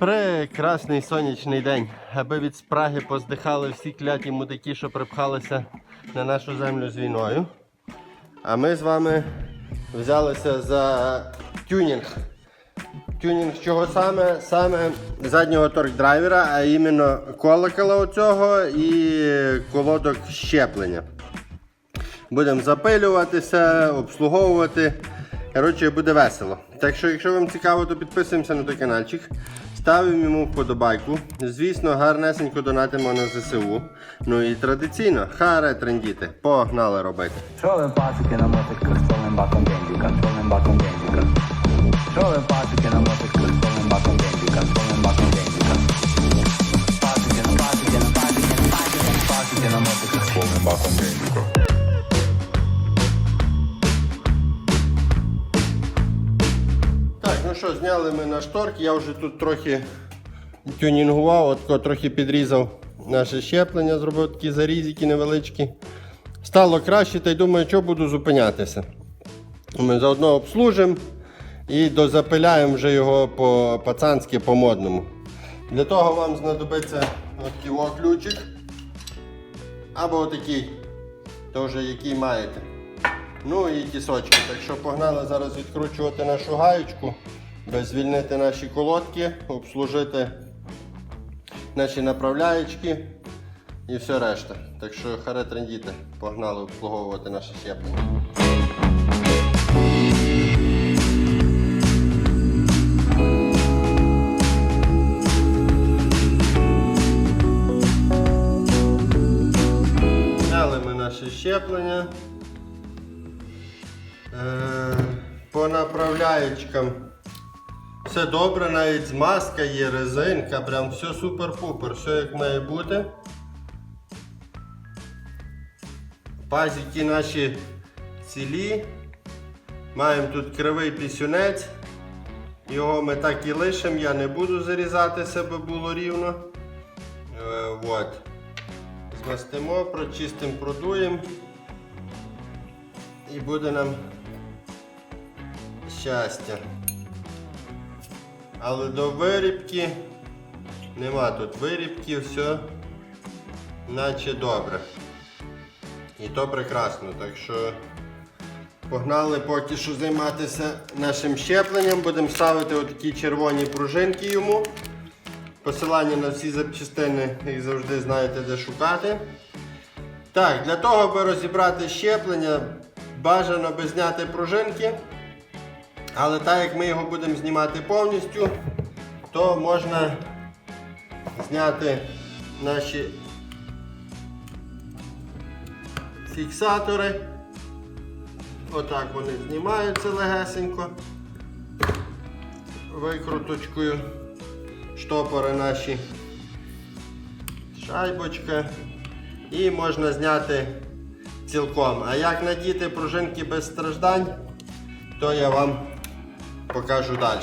Прекрасний сонячний день, аби від спраги поздихали всі кляті мудики, що припхалися на нашу землю з війною. А ми з вами взялися за тюнінг. Тюнінг чого саме? Саме заднього торк-драйвера, а іменно колокола оцього і колодок щеплення. Будемо запилюватися, обслуговувати. Коротше, буде весело. Так що, якщо вам цікаво, то підписуємося на той каналчик. Ставимо йому вподобайку. Звісно, гарнесенько донатимо на ЗСУ. Ну і традиційно, харе трендіти. Погнали робити. Trolling пацики на мотиках, тролling баком бензика, тролling баком пацики що, зняли ми наш торк. Я вже тут трохи тюнінгував, от трохи підрізав наше щеплення, зробив такі зарізики невеличкі. Стало краще, та й думаю, що буду зупинятися. Ми заодно обслужимо і дозапиляємо вже його по пацанськи по модному. Для того вам знадобиться такий ключик. Або отакий, теж який маєте. Ну і тісочки. Так що погнали зараз відкручувати нашу гаєчку, звільнити наші колодки, обслужити наші направляєчки і все решта. Так що харе трендіти, погнали обслуговувати наше щеплення. Наше щеплення. Е, По направляєчкам все добре, навіть змазка є, резинка, прям все супер-пупер, все як має бути. Пазики наші цілі. Маємо тут кривий пісюнець. Його ми так і лишимо, я не буду зарізати себе було рівно. Е, от. Змастимо, прочистимо, продуємо. І буде нам щастя. Але до вирібки нема тут вирібки, все наче добре. І то прекрасно. Так що погнали поки що займатися нашим щепленням. Будемо ставити отакі червоні пружинки йому. Посилання на всі запчастини, як завжди, знаєте, де шукати. Так, для того, аби розібрати щеплення, бажано би зняти пружинки. Але так як ми його будемо знімати повністю, то можна зняти наші фіксатори. Отак вони знімаються легесенько. Викруточкою. Штопори наші. Шайбочка. І можна зняти цілком. А як надіти пружинки без страждань, то я вам покажу далі.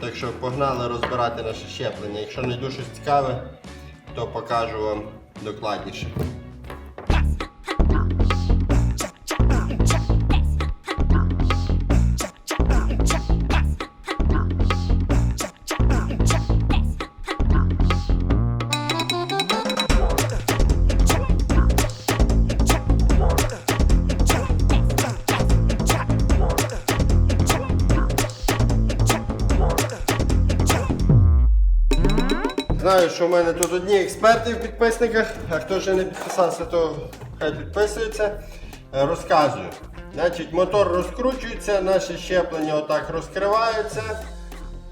Так що погнали розбирати наше щеплення. Якщо не дуже цікаве, то покажу вам докладніше. Що в мене тут одні експерти в підписниках, а хто ще не підписався, то хай підписується. Е, Розказую. Значить, мотор розкручується, наше щеплення отак розкривається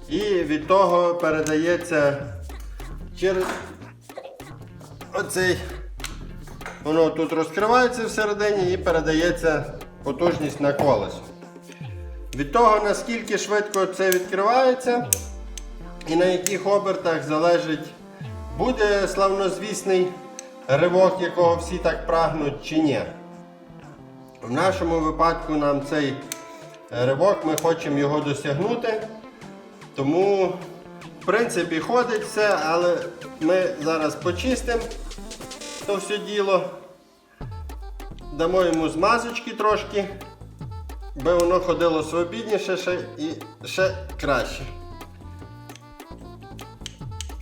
і від того передається через оцей. Воно тут розкривається всередині і передається потужність на колесо. Від того, наскільки швидко це відкривається, і на яких обертах залежить, буде славнозвісний ривок, якого всі так прагнуть, чи ні. В нашому випадку нам цей ривок, ми хочемо його досягнути. Тому, в принципі, ходить все, але ми зараз почистимо то все діло. Дамо йому змазочки трошки, би воно ходило свобідніше ще і ще краще.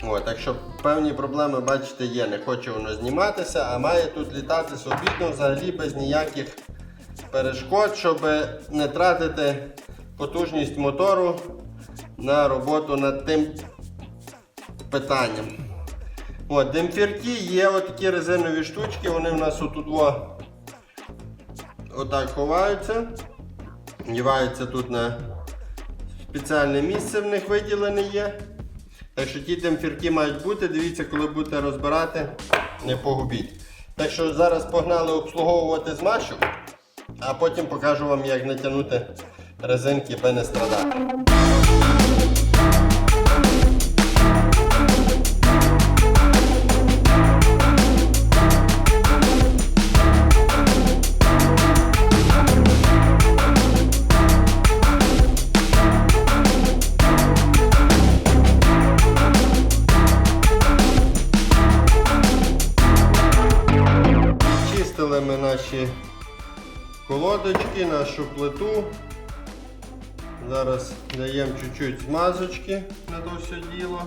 От, так що певні проблеми, бачите, є. Не хоче воно зніматися, а має тут літати свобідно взагалі без ніяких перешкод, щоб не тратити потужність мотору на роботу над тим питанням. От, демпфірки є отакі резинові штучки, вони в нас отут во, отак ховаються. Діваються тут на спеціальне місце в них виділене є. Так що ті демпфірки мають бути, дивіться, коли будете розбирати, не погубіть. Так що зараз погнали обслуговувати змащок, а потім покажу вам, як натягнути резинки, аби не страдати. Даємо чуть-чуть змазочки на то все діло.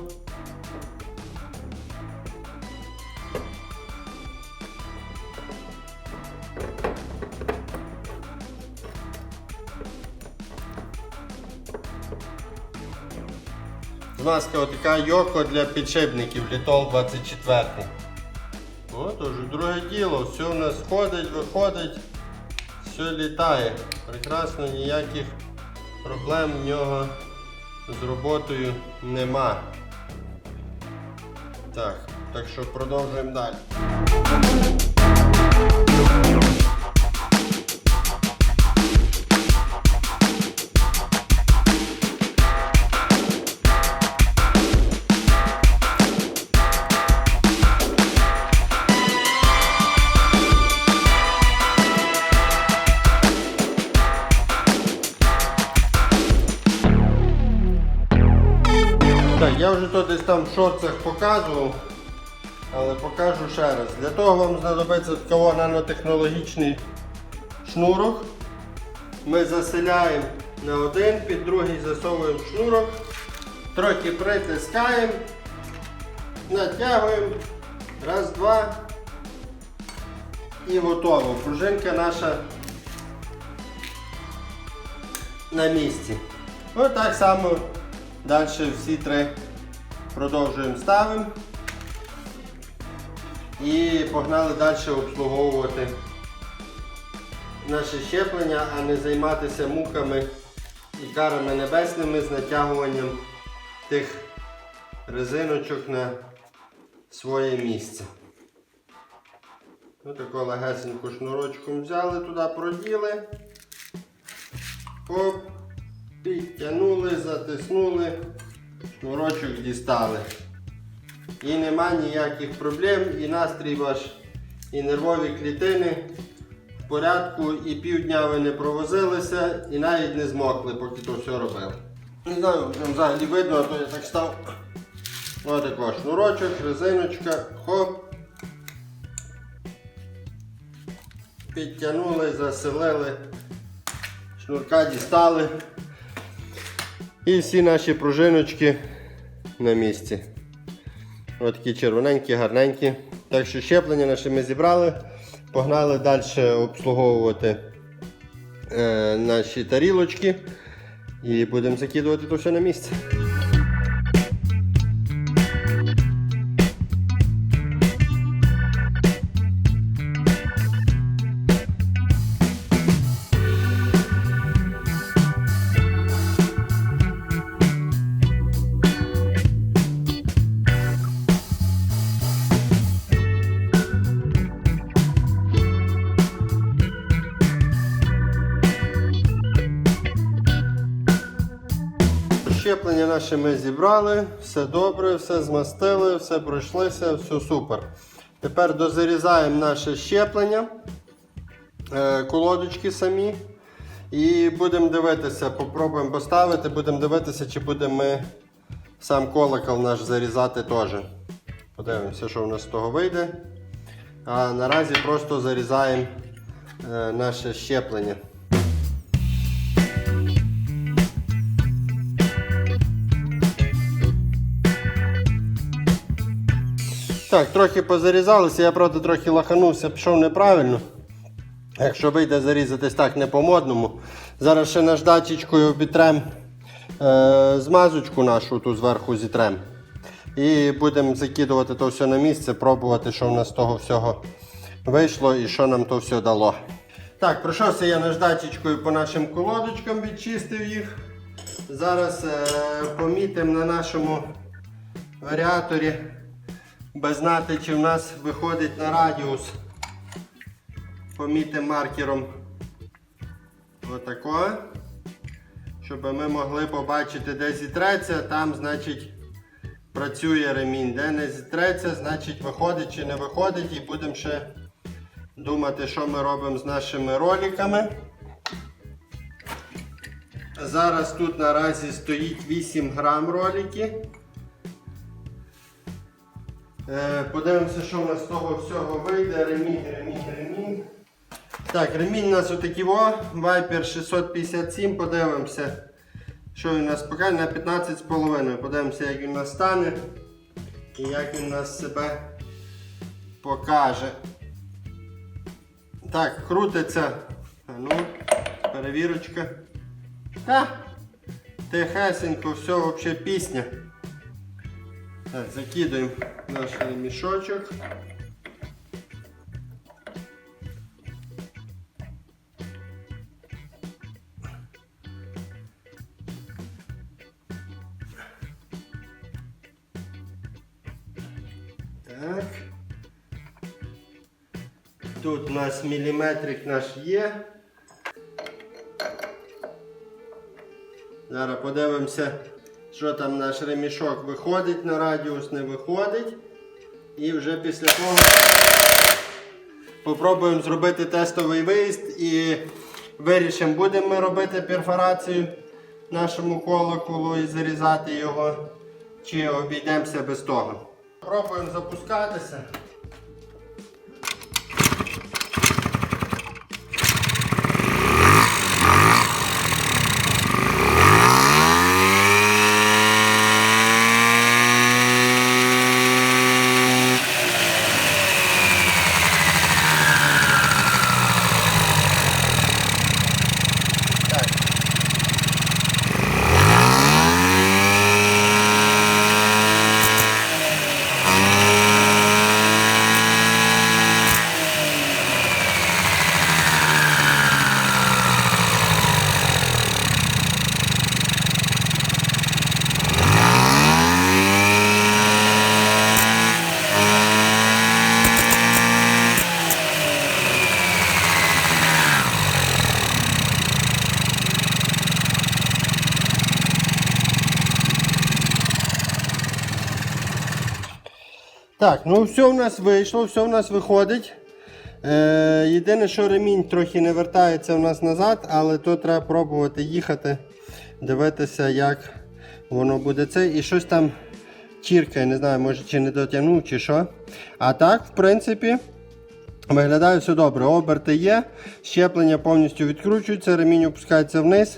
Змазка отака йоко для підшипників Літол 24. От уже друге діло, все в нас ходить, виходить, все літає. Прекрасно, ніяких проблем в нього з роботою нема. Так, так що продовжуємо далі. Там в шорцах показував, але покажу ще раз. Для того вам знадобиться такого нанотехнологічний шнурок. Ми заселяємо на один, під другий засовуємо шнурок, трохи притискаємо, натягуємо, раз, два і готово. Пружинка наша на місці. Ось так само далі всі три продовжуємо ставимо. І погнали далі обслуговувати наше щеплення, а не займатися муками і карами небесними з натягуванням тих резиночок на своє місце. Отако легесеньку шнурочком взяли, туди проділи. Підтягнули, затиснули, шнурочок дістали. І нема ніяких проблем, і настрій ваш, і нервові клітини в порядку, і півдня ви не провозилися, і навіть не змокли, поки то все робили. Не знаю, там взагалі видно, а то я так став. Ось такий шнурочок, резиночка, хоп. Підтягнули, заселили, шнурка дістали. І всі наші пружиночки на місці. Ось такі червоненькі, гарненькі. Так що щеплення наше ми зібрали. Погнали далі обслуговувати е, наші тарілочки. І будемо закидувати то все на місце. Зібрали, все добре, все змастили, все пройшлося, все супер. Тепер дозарізаємо наше щеплення, е, колодочки самі. І будемо дивитися, попробуємо поставити, будемо дивитися, чи будемо ми сам колокол наш зарізати теж. Подивимося, що в нас з того вийде. А наразі просто зарізаємо е, наше щеплення. Так, трохи позарізалися, я правда трохи лаханувся, пішов неправильно. Якщо вийде зарізатись так не по-модному. Зараз ще наждачечкою обітрем е, змазочку нашу ту зверху зітрем. І будемо закидувати то все на місце, пробувати, що в нас з того всього вийшло і що нам то все дало. Так, пройшовся я наждачечкою по нашим колодочкам, відчистив їх. Зараз е, помітимо на нашому варіаторі, без знати, чи в нас виходить на радіус. Помітимо маркером отако, щоб ми могли побачити, де зітреться, там, значить, працює ремінь. Де не зітреться, значить виходить чи не виходить, і будемо ще думати, що ми робимо з нашими роликами. Зараз тут наразі стоїть 8 грам ролики. Е, Подивимося, що в нас з того всього вийде. Ремінь, ремінь, ремінь. Так, ремінь у нас отакий во, Viper 657, подивимося, що він у нас покаже на 15,5. Подивимося, як він у нас стане і як він у нас себе покаже. Так, крутиться. А ну, перевірочка. Та, тихесенько, все взагалі пісня. Так, закидуємо наш мішочок. Так. Тут у нас міліметрик наш є. Зараз подивимося, що там наш ремішок виходить на радіус, не виходить. І вже після того попробуємо зробити тестовий виїзд і вирішимо, будемо ми робити перфорацію нашому колоколу і зарізати його, чи обійдемося без того. Пробуємо запускатися. Так, ну все в нас вийшло, все в нас виходить. Е, єдине, що ремінь трохи не вертається в нас назад, але то треба пробувати їхати, дивитися, як воно буде це. І щось там чіркає, не знаю, може чи не дотягнув, чи що. А так, в принципі, виглядає все добре. Оберти є, щеплення повністю відкручується, ремінь опускається вниз.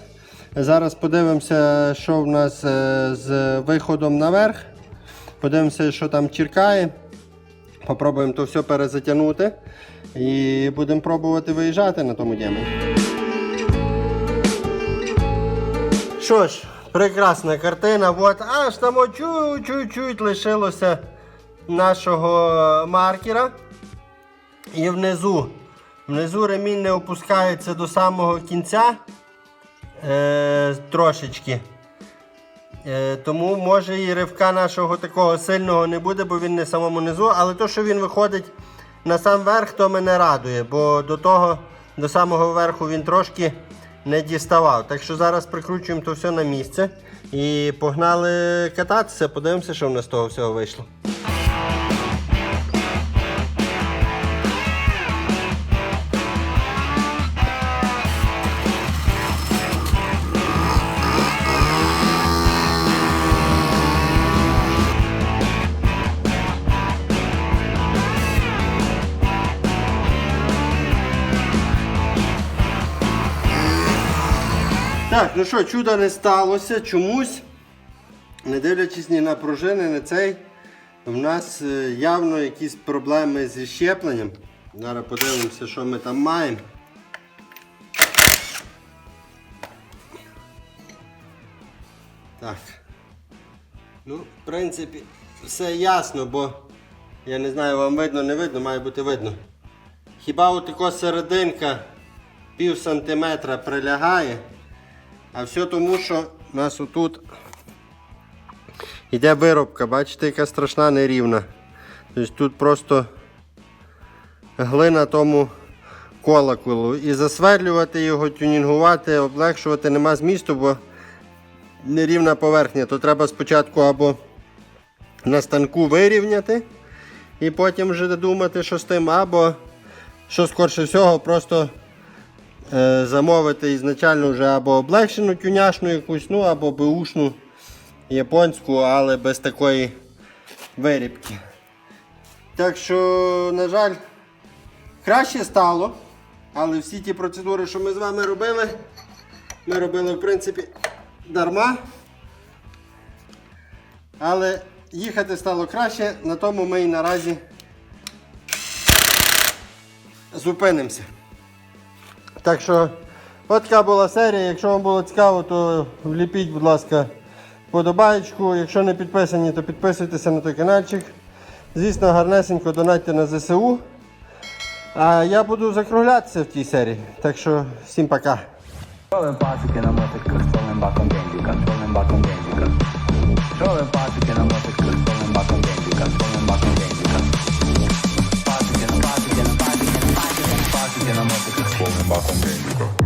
Зараз подивимося, що в нас е, з виходом наверх. Подивимося, що там чіркає. Попробуємо то все перезатягнути. І будемо пробувати виїжджати на тому діамі. Що ж, прекрасна картина. От, аж там-чуть чуть-чуть лишилося нашого маркера. І внизу. Внизу ремінь не опускається до самого кінця. Е, трошечки. Е, тому може і ривка нашого такого сильного не буде, бо він не самому низу. Але то, що він виходить на сам верх, то мене радує, бо до того, до самого верху він трошки не діставав. Так що зараз прикручуємо то все на місце і погнали кататися, подивимося, що в нас з того всього вийшло. Так, ну що, чуда не сталося чомусь. Не дивлячись ні на пружини, ні цей. В нас е, явно якісь проблеми зі щепленням. Зараз подивимося, що ми там маємо. Так. Ну, в принципі, все ясно, бо я не знаю, вам видно, не видно, має бути видно. Хіба от така серединка пів сантиметра прилягає, а все тому, що у нас отут Іде виробка, бачите, яка страшна нерівна. Тобто тут просто глина тому колоколу. І засверлювати його, тюнінгувати, облегшувати нема змісту, бо нерівна поверхня. То треба спочатку або на станку вирівняти і потім вже думати, що з тим, або, що скорше всього, просто замовити ізначально вже або облегшену тюняшну якусь, ну або беушну японську, але без такої вирібки. Так що, на жаль, краще стало. Але всі ті процедури, що ми з вами робили, ми робили, в принципі, дарма. Але їхати стало краще, на тому ми і наразі зупинимося. Так що, от така була серія. Якщо вам було цікаво, то вліпіть, будь ласка, подобаєчку. Якщо не підписані, то підписуйтеся на той каналчик. Звісно, гарнесенько донатьте на ЗСУ. А я буду закруглятися в тій серії. Так що всім пока. Контролем пасики на мотиках з повним баком бензика, з повним баком бензика. Контролем пасики на повним баком бензика. Пасики на пасики на пасики на пасики на пасики на баком bottom.